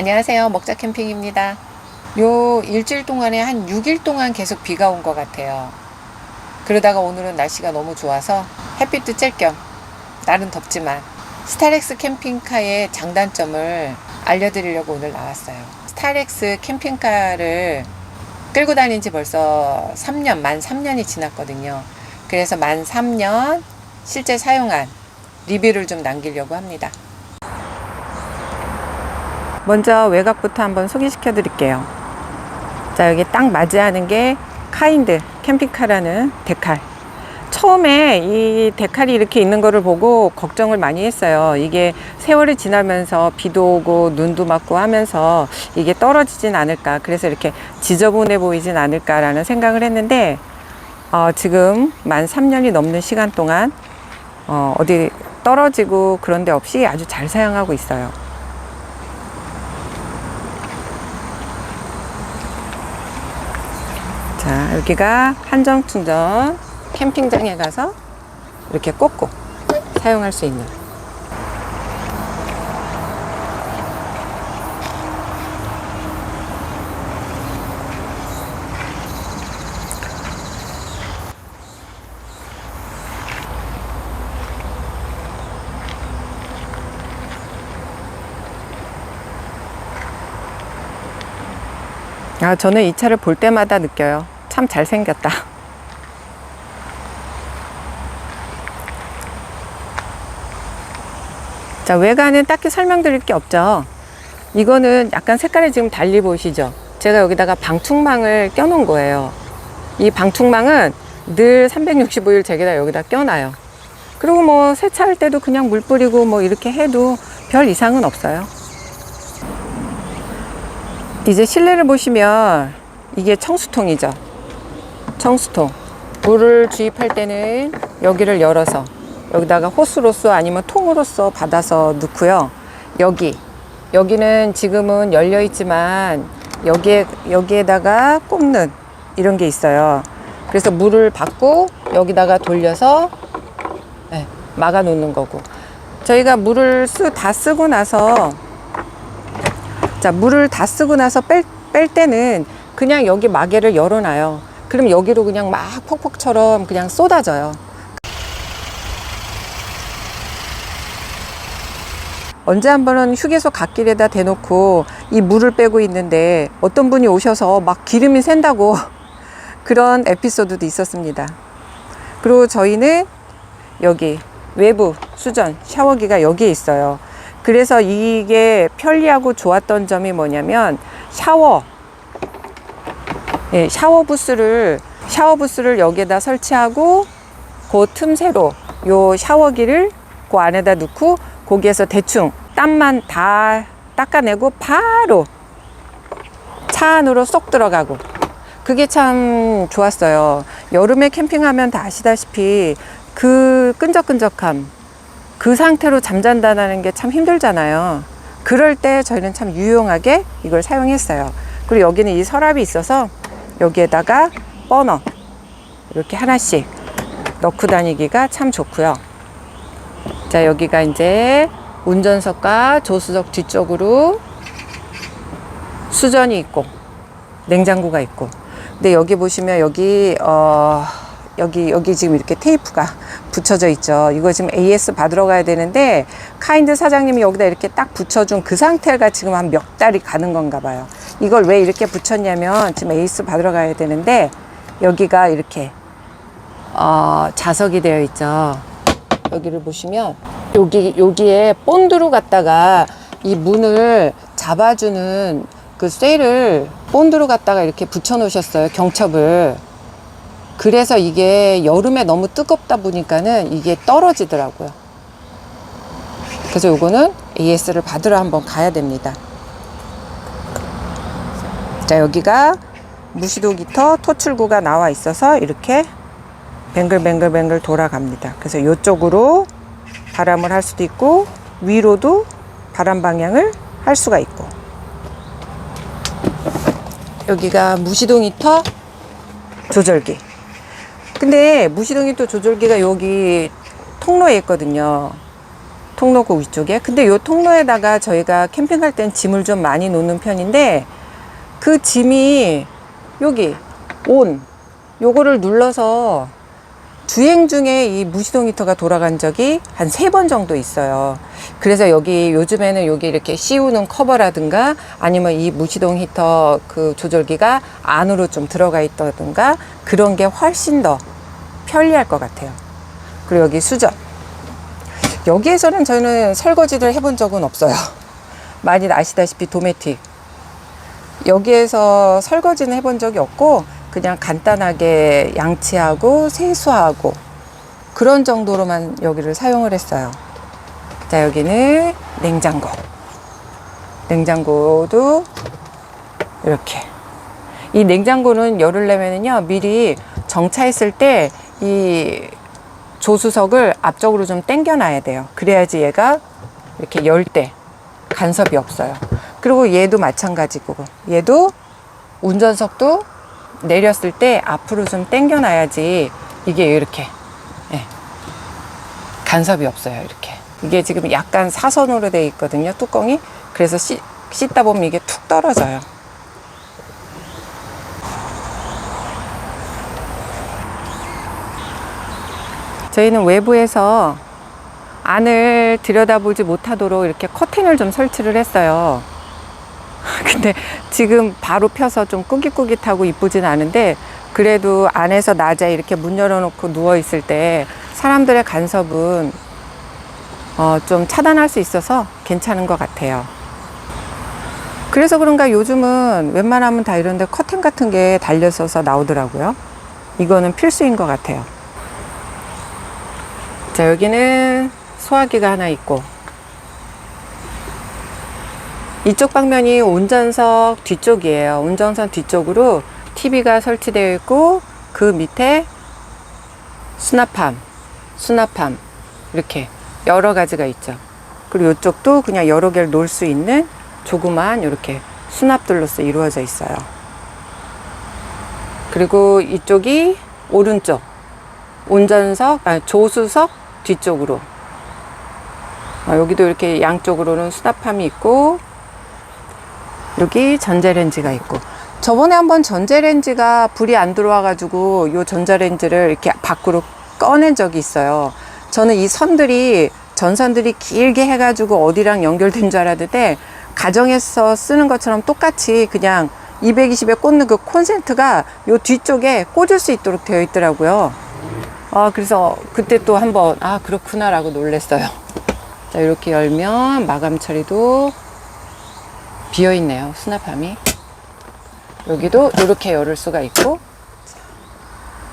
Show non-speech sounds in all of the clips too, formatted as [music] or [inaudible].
안녕하세요. 먹자 캠핑입니다. 요 일주일 동안에 한 6일 동안 계속 비가 온 것 같아요. 그러다가 오늘은 날씨가 너무 좋아서 햇빛도 쬐겸 날은 덥지만 스타렉스 캠핑카의 장단점을 알려드리려고 오늘 나왔어요. 스타렉스 캠핑카를 끌고 다닌 지 벌써 3년, 만 3년이 지났거든요. 그래서 만 3년 실제 사용한 리뷰를 좀 남기려고 합니다. 먼저 외곽부터 한번 소개시켜 드릴게요. 자, 여기 딱 맞이하는 게 카인드 캠핑카라는 데칼. 처음에 이 데칼이 이렇게 있는 거를 보고 걱정을 많이 했어요. 이게 세월이 지나면서 비도 오고 눈도 맞고 하면서 이게 떨어지진 않을까. 그래서 이렇게 지저분해 보이진 않을까라는 생각을 했는데, 어, 지금 만 3년이 넘는 시간 동안, 어, 어디 떨어지고 그런 데 없이 아주 잘 사용하고 있어요. 자, 여기가 한정 충전 캠핑장에 가서 이렇게 꽂고 사용할 수 있는. 아, 저는 이 차를 볼 때마다 느껴요. 참 잘생겼다. 자, 외관은 딱히 설명드릴 게 없죠. 이거는 약간 색깔이 지금 달리 보이시죠? 제가 여기다가 방충망을 껴놓은 거예요. 이 방충망은 늘 365일 제게다 여기다 껴놔요. 그리고 뭐 세차할 때도 그냥 물 뿌리고 뭐 이렇게 해도 별 이상은 없어요. 이제 실내를 보시면 이게 청수통이죠. 청수통. 물을 주입할 때는 여기를 열어서 여기다가 호스로서 아니면 통으로서 받아서 넣고요. 여기 여기는 지금은 열려 있지만 여기에 여기에다가 꼽는 이런 게 있어요. 그래서 물을 받고 여기다가 돌려서 네, 막아 놓는 거고. 저희가 물을 쓰, 다 쓰고 나서 자, 물을 다 쓰고 나서 뺄, 뺄 때는 그냥 여기 마개를 열어놔요. 그럼 여기로 그냥 막 폭폭처럼 그냥 쏟아져요. 언제 한 번은 휴게소 갓길에다 대놓고 이 물을 빼고 있는데 어떤 분이 오셔서 막 기름이 샌다고 [laughs] 그런 에피소드도 있었습니다. 그리고 저희는 여기 외부 수전 샤워기가 여기에 있어요. 그래서 이게 편리하고 좋았던 점이 뭐냐면 샤워. 예, 샤워 부스를 샤워 부스를 여기에다 설치하고 그 틈새로 요 샤워기를 그 안에다 넣고 거기에서 대충 땀만 다 닦아내고 바로 차 안으로 쏙 들어가고. 그게 참 좋았어요. 여름에 캠핑하면 다 아시다시피 그 끈적끈적함 그 상태로 잠잔다는 게 참 힘들잖아요. 그럴 때 저희는 참 유용하게 이걸 사용했어요. 그리고 여기는 이 서랍이 있어서 여기에다가 버너 이렇게 하나씩 넣고 다니기가 참 좋고요. 자, 여기가 이제 운전석과 조수석 뒤쪽으로 수전이 있고 냉장고가 있고. 근데 여기 보시면 여기 어 여기 여기 지금 이렇게 테이프가 붙여져 있죠. 이거 지금 AS 받으러 가야 되는데 카인드 사장님이 여기다 이렇게 딱 붙여준 그 상태가 지금 한 몇 달이 가는 건가 봐요. 이걸 왜 이렇게 붙였냐면 지금 AS 받으러 가야 되는데 여기가 이렇게 어, 자석이 되어 있죠. 여기를 보시면 여기 여기에 본드로 갖다가 이 문을 잡아주는 그 쇠를 본드로 갖다가 이렇게 붙여 놓으셨어요. 경첩을. 그래서 이게 여름에 너무 뜨겁다 보니까는 이게 떨어지더라고요. 그래서 요거는 AS를 받으러 한번 가야 됩니다. 자, 여기가 무시도 기터 토출구가 나와 있어서 이렇게 뱅글뱅글뱅글 돌아갑니다. 그래서 이쪽으로 바람을 할 수도 있고 위로도 바람 방향을 할 수가 있고 여기가 무시동 히터 조절기. 근데 무시동 히터 조절기가 여기 통로에 있거든요. 통로구 위쪽에. 근데 요 통로에다가 저희가 캠핑 갈땐 짐을 좀 많이 놓는 편인데 그 짐이 여기 온 요거를 눌러서 주행 중에 이 무시동 히터가 돌아간 적이 한 세 번 정도 있어요. 그래서 여기 요즘에는 여기 이렇게 씌우는 커버라든가 아니면 이 무시동 히터 그 조절기가 안으로 좀 들어가 있다든가 그런 게 훨씬 더 편리할 것 같아요. 그리고 여기 수전. 여기에서는 저희는 설거지를 해본 적은 없어요. [laughs] 많이 아시다시피 도메틱. 여기에서 설거지는 해본 적이 없고 그냥 간단하게 양치하고 세수하고 그런 정도로만 여기를 사용을 했어요. 자, 여기는 냉장고. 냉장고도 이렇게. 이 냉장고는 열을 내면은요, 미리 정차했을 때 이 조수석을 앞쪽으로 좀 당겨 놔야 돼요. 그래야지 얘가 이렇게 열 때 간섭이 없어요. 그리고 얘도 마찬가지고, 얘도 운전석도 내렸을 때 앞으로 좀 당겨 놔야지 이게 이렇게 예, 간섭이 없어요. 이렇게. 이게 지금 약간 사선으로 돼 있거든요. 뚜껑이. 그래서 씻, 씻다 보면 이게 툭 떨어져요. 저희는 외부에서 안을 들여다보지 못하도록 이렇게 커튼을 좀 설치를 했어요. [laughs] 근데 지금 바로 펴서 좀 꾸깃꾸깃하고 이쁘진 않은데 그래도 안에서 낮에 이렇게 문 열어놓고 누워 있을 때 사람들의 간섭은 어, 좀 차단할 수 있어서 괜찮은 것 같아요. 그래서 그런가 요즘은 웬만하면 다 이런데 커튼 같은 게 달려서서 나오더라고요. 이거는 필수인 것 같아요. 자, 여기는 소화기가 하나 있고, 이쪽 방면이 운전석 뒤쪽이에요. 운전석 뒤쪽으로 TV가 설치되어 있고, 그 밑에 수납함, 수납함, 이렇게 여러 가지가 있죠. 그리고 이쪽도 그냥 여러 개를 놓을 수 있는 조그만 이렇게 수납들로서 이루어져 있어요. 그리고 이쪽이 오른쪽, 운전석, 아, 조수석 뒤쪽으로. 아, 여기도 이렇게 양쪽으로는 수납함이 있고, 여기 전자레인지가 있고. 저번에 한번 전자레인지가 불이 안 들어와 가지고 이 전자레인지를 이렇게 밖으로 꺼낸 적이 있어요. 저는 이 선들이 전선들이 길게 해가지고 어디랑 연결된 줄 알았는데 가정에서 쓰는 것처럼 똑같이 그냥 220에 꽂는 그 콘센트가 요 뒤쪽에 꽂을 수 있도록 되어 있더라고요. 아, 그래서 그때 또 한번, 아, 그렇구나 라고 놀랬어요. 자, 이렇게 열면 마감 처리도 비어 있네요. 수납함이. 여기도 이렇게 열을 수가 있고.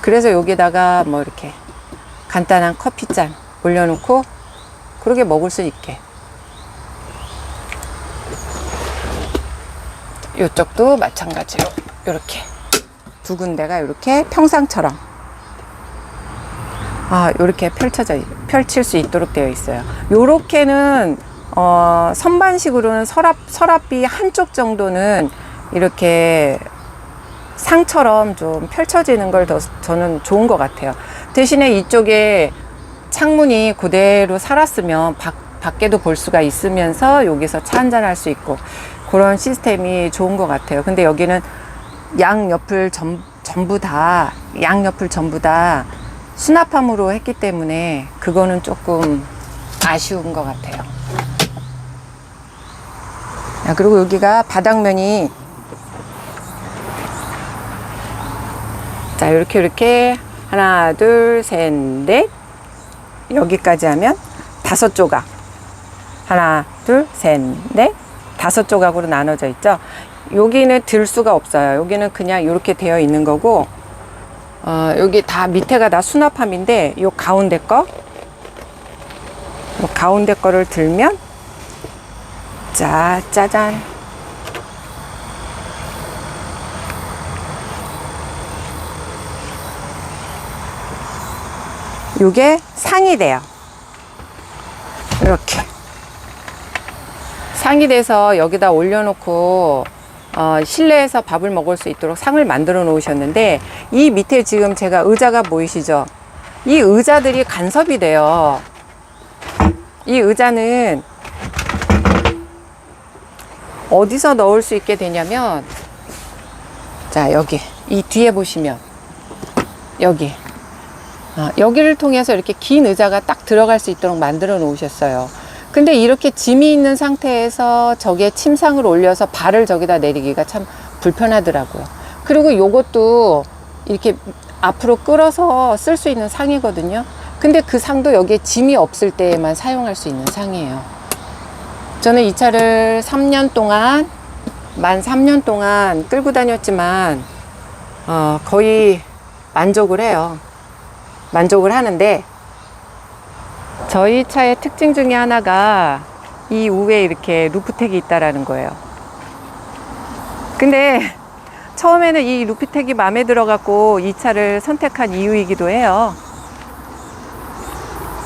그래서 여기다가 뭐 이렇게 간단한 커피잔 올려놓고 그렇게 먹을 수 있게. 이쪽도 마찬가지로 이렇게 두 군데가 이렇게 평상처럼 아 이렇게 펼쳐져 있- 펼칠 수 있도록 되어 있어요. 요렇게는 어, 선반식으로는 서랍 서랍비 한쪽 정도는 이렇게 상처럼 좀 펼쳐지는 걸 더 저는 좋은 것 같아요. 대신에 이쪽에 창문이 그대로 살았으면 밖, 밖에도 볼 수가 있으면서 여기서 차 한잔 할 수 있고 그런 시스템이 좋은 것 같아요. 근데 여기는 양 옆을 전, 전부 다, 양 옆을 전부 다 수납함으로 했기 때문에 그거는 조금 아쉬운 것 같아요. 야, 그리고 여기가 바닥면이 자, 이렇게 이렇게 하나, 둘, 셋, 넷 여기까지 하면 다섯 조각. 하나, 둘, 셋, 넷, 다섯 조각으로 나눠져 있죠. 여기는 들 수가 없어요. 여기는 그냥 이렇게 되어 있는 거고, 어, 여기 다 밑에가 다 수납함인데, 요 가운데 거, 요 가운데 거를 들면, 자, 짜잔. 요게 상이 돼요. 이렇게. 상이 돼서 여기다 올려놓고 어, 실내에서 밥을 먹을 수 있도록 상을 만들어 놓으셨는데 이 밑에 지금 제가 의자가 보이시죠? 이 의자들이 간섭이 돼요. 이 의자는 어디서 넣을 수 있게 되냐면 자 여기 이 뒤에 보시면 여기 아, 여기를 통해서 이렇게 긴 의자가 딱 들어갈 수 있도록 만들어 놓으셨어요. 근데 이렇게 짐이 있는 상태에서 저기에 침상을 올려서 발을 저기다 내리기가 참 불편하더라고요. 그리고 요것도 이렇게 앞으로 끌어서 쓸 수 있는 상이거든요. 근데 그 상도 여기에 짐이 없을 때에만 사용할 수 있는 상이에요. 저는 이 차를 3년 동안, 만 3년 동안 끌고 다녔지만, 어, 거의 만족을 해요. 만족을 하는데, 저희 차의 특징 중에 하나가 이 우에 이렇게 루프텍이 있다라는 거예요. 근데 처음에는 이 루프텍이 마음에 들어갖고 이 차를 선택한 이유이기도 해요.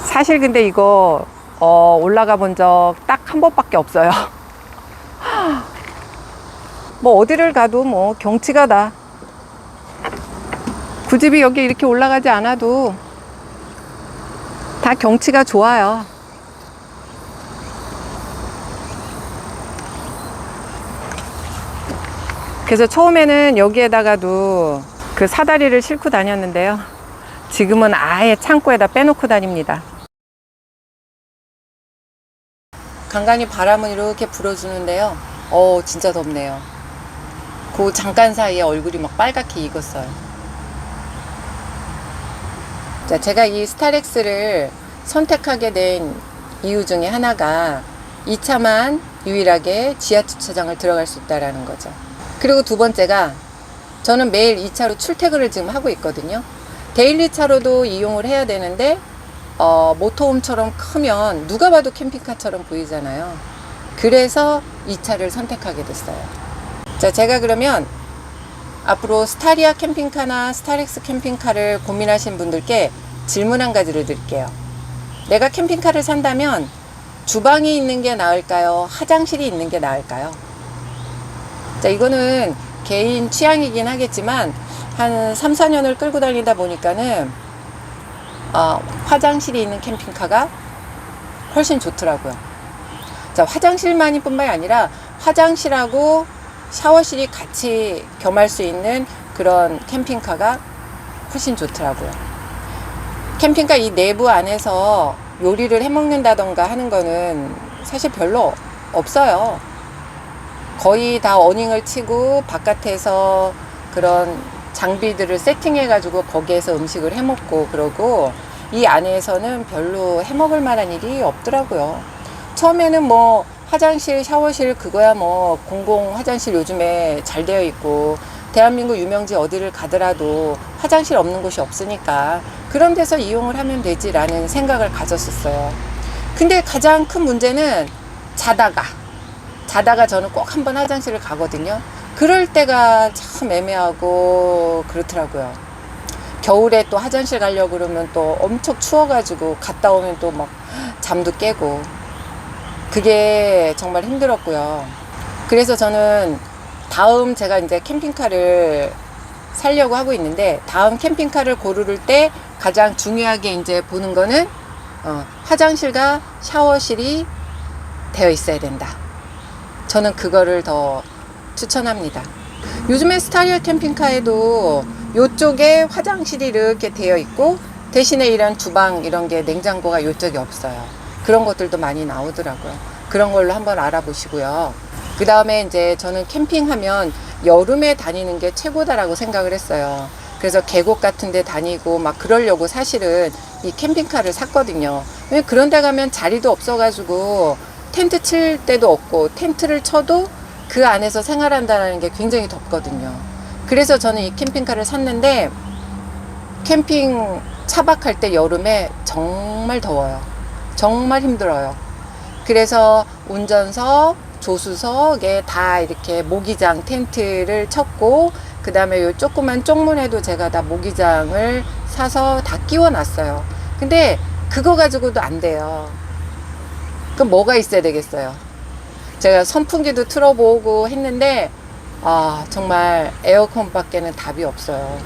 사실 근데 이거 어, 올라가 본 적 딱 한 번밖에 없어요. [laughs] 뭐 어디를 가도 뭐 경치가 다. 굳이 여기 이렇게 올라가지 않아도 다 경치가 좋아요. 그래서 처음에는 여기에다가도 그 사다리를 싣고 다녔는데요. 지금은 아예 창고에다 빼놓고 다닙니다. 간간히 바람은 이렇게 불어주는데요. 어, 진짜 덥네요. 그 잠깐 사이에 얼굴이 막 빨갛게 익었어요. 자, 제가 이 스타렉스를 선택하게 된 이유 중에 하나가 이 차만 유일하게 지하 주차장을 들어갈 수 있다라는 거죠. 그리고 두 번째가 저는 매일 이 차로 출퇴근을 지금 하고 있거든요. 데일리 차로도 이용을 해야 되는데 어, 모터홈처럼 크면 누가 봐도 캠핑카처럼 보이잖아요. 그래서 이 차를 선택하게 됐어요. 자, 제가 그러면 앞으로 스타리아 캠핑카나 스타렉스 캠핑카를 고민하신 분들께 질문 한 가지를 드릴게요. 내가 캠핑카를 산다면 주방이 있는 게 나을까요? 화장실이 있는 게 나을까요? 자, 이거는 개인 취향이긴 하겠지만 한 3, 4년을 끌고 다니다 보니까는 어, 화장실이 있는 캠핑카가 훨씬 좋더라고요. 자, 화장실만이 뿐만이 아니라 화장실하고 샤워실이 같이 겸할 수 있는 그런 캠핑카가 훨씬 좋더라고요. 캠핑카 이 내부 안에서 요리를 해 먹는다던가 하는 거는 사실 별로 없어요. 거의 다 어닝을 치고 바깥에서 그런 장비들을 세팅해 가지고 거기에서 음식을 해 먹고 그러고 이 안에서는 별로 해 먹을 만한 일이 없더라고요. 처음에는 뭐 화장실, 샤워실 그거야 뭐 공공 화장실 요즘에 잘 되어 있고 대한민국 유명지 어디를 가더라도 화장실 없는 곳이 없으니까 그런 데서 이용을 하면 되지라는 생각을 가졌었어요. 근데 가장 큰 문제는 자다가 자다가 저는 꼭 한번 화장실을 가거든요. 그럴 때가 참 애매하고 그렇더라고요. 겨울에 또 화장실 가려고 그러면 또 엄청 추워가지고 갔다 오면 또 막 잠도 깨고 그게 정말 힘들었고요. 그래서 저는 다음 제가 이제 캠핑카를 살려고 하고 있는데 다음 캠핑카를 고를 때 가장 중요하게 이제 보는 거는 어, 화장실과 샤워실이 되어 있어야 된다. 저는 그거를 더 추천합니다. 요즘에 스타리아 캠핑카에도 이쪽에 화장실이 이렇게 되어 있고 대신에 이런 주방 이런 게 냉장고가 이쪽에 없어요. 그런 것들도 많이 나오더라고요. 그런 걸로 한번 알아보시고요. 그 다음에 이제 저는 캠핑하면 여름에 다니는 게 최고다라고 생각을 했어요. 그래서 계곡 같은 데 다니고 막 그러려고 사실은 이 캠핑카를 샀거든요. 왜 그런 데 가면 자리도 없어가지고 텐트 칠 데도 없고 텐트를 쳐도 그 안에서 생활한다는 게 굉장히 덥거든요. 그래서 저는 이 캠핑카를 샀는데 캠핑 차박할 때 여름에 정말 더워요. 정말 힘들어요. 그래서 운전석, 조수석에 다 이렇게 모기장 텐트를 쳤고 그 다음에 요 조그만 쪽문에도 제가 다 모기장을 사서 다 끼워 놨어요. 근데 그거 가지고도 안 돼요. 그럼 뭐가 있어야 되겠어요? 제가 선풍기도 틀어보고 했는데 아 정말 에어컨 밖에는 답이 없어요.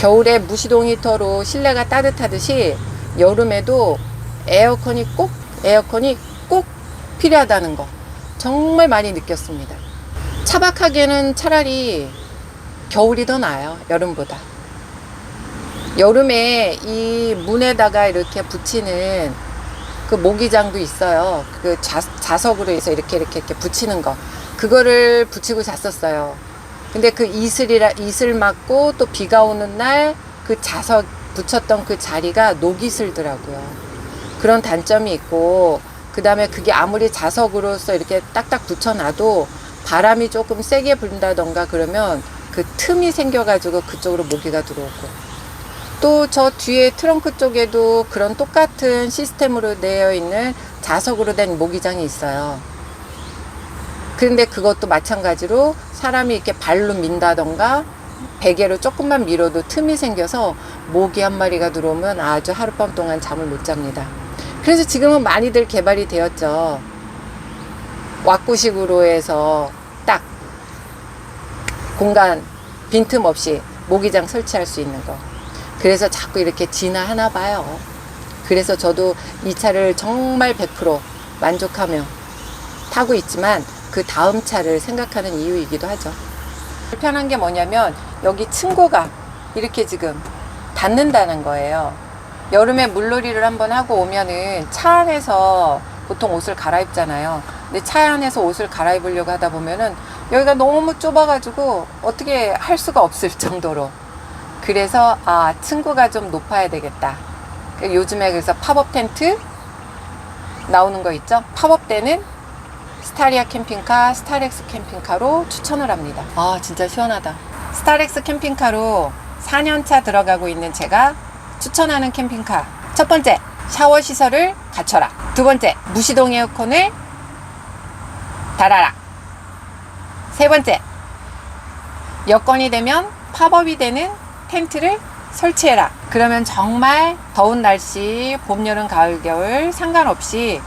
겨울에 무시동 히터로 실내가 따뜻하듯이 여름에도 에어컨이 꼭 에어컨이 꼭 필요하다는 거 정말 많이 느꼈습니다. 차박하기에는 차라리 겨울이 더 나아요. 여름보다. 여름에 이 문에다가 이렇게 붙이는 그 모기장도 있어요. 그 자, 자석으로 해서 이렇게 이렇게 이렇게 붙이는 거. 그거를 붙이고 잤었어요. 근데 그 이슬이라 이슬 맞고 또 비가 오는 날 그 자석 붙였던 그 자리가 녹이 슬더라고요. 그런 단점이 있고 그다음에 그게 아무리 자석으로서 이렇게 딱딱 붙여놔도 바람이 조금 세게 분다던가 그러면 그 틈이 생겨가지고 그쪽으로 모기가 들어오고 또 저 뒤에 트렁크 쪽에도 그런 똑같은 시스템으로 되어 있는 자석으로 된 모기장이 있어요. 그런데 그것도 마찬가지로 사람이 이렇게 발로 민다던가 베개로 조금만 밀어도 틈이 생겨서 모기 한 마리가 들어오면 아주 하룻밤 동안 잠을 못 잡니다. 그래서 지금은 많이들 개발이 되었죠. 왁구식으로 해서 딱 공간 빈틈 없이 모기장 설치할 수 있는 거. 그래서 자꾸 이렇게 진화하나 봐요. 그래서 저도 이 차를 정말 100% 만족하며 타고 있지만 그 다음 차를 생각하는 이유이기도 하죠. 불편한 게 뭐냐면 여기 층고가 이렇게 지금 닿는다는 거예요. 여름에 물놀이를 한번 하고 오면은 차 안에서 보통 옷을 갈아입잖아요. 근데 차 안에서 옷을 갈아입으려고 하다 보면은 여기가 너무 좁아가지고 어떻게 할 수가 없을 정도로. 그래서 아 층고가 좀 높아야 되겠다. 요즘에 그래서 팝업 텐트 나오는 거 있죠? 팝업 때는 스타리아 캠핑카, 스타렉스 캠핑카로 추천을 합니다. 아, 진짜 시원하다. 스타렉스 캠핑카로 4년차 들어가고 있는 제가 추천하는 캠핑카. 첫 번째, 샤워 시설을 갖춰라. 두 번째, 무시동 에어컨을 달아라. 세 번째, 여건이 되면 팝업이 되는 텐트를 설치해라. 그러면 정말 더운 날씨, 봄, 여름, 가을, 겨울 상관없이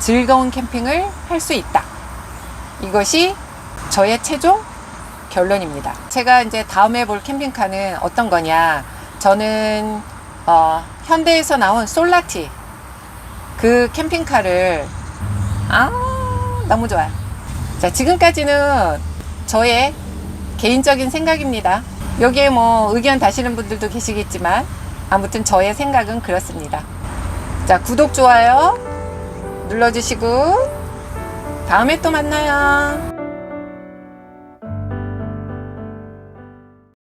즐거운 캠핑을 할 수 있다. 이것이 저의 최종 결론입니다. 제가 이제 다음에 볼 캠핑카는 어떤 거냐. 저는 어, 현대에서 나온 솔라티 그 캠핑카를 아 너무 좋아요. 자 지금까지는 저의 개인적인 생각입니다. 여기에 뭐 의견 다시는 분들도 계시겠지만 아무튼 저의 생각은 그렇습니다. 자 구독 좋아요 눌러주시고 다음에 또 만나요.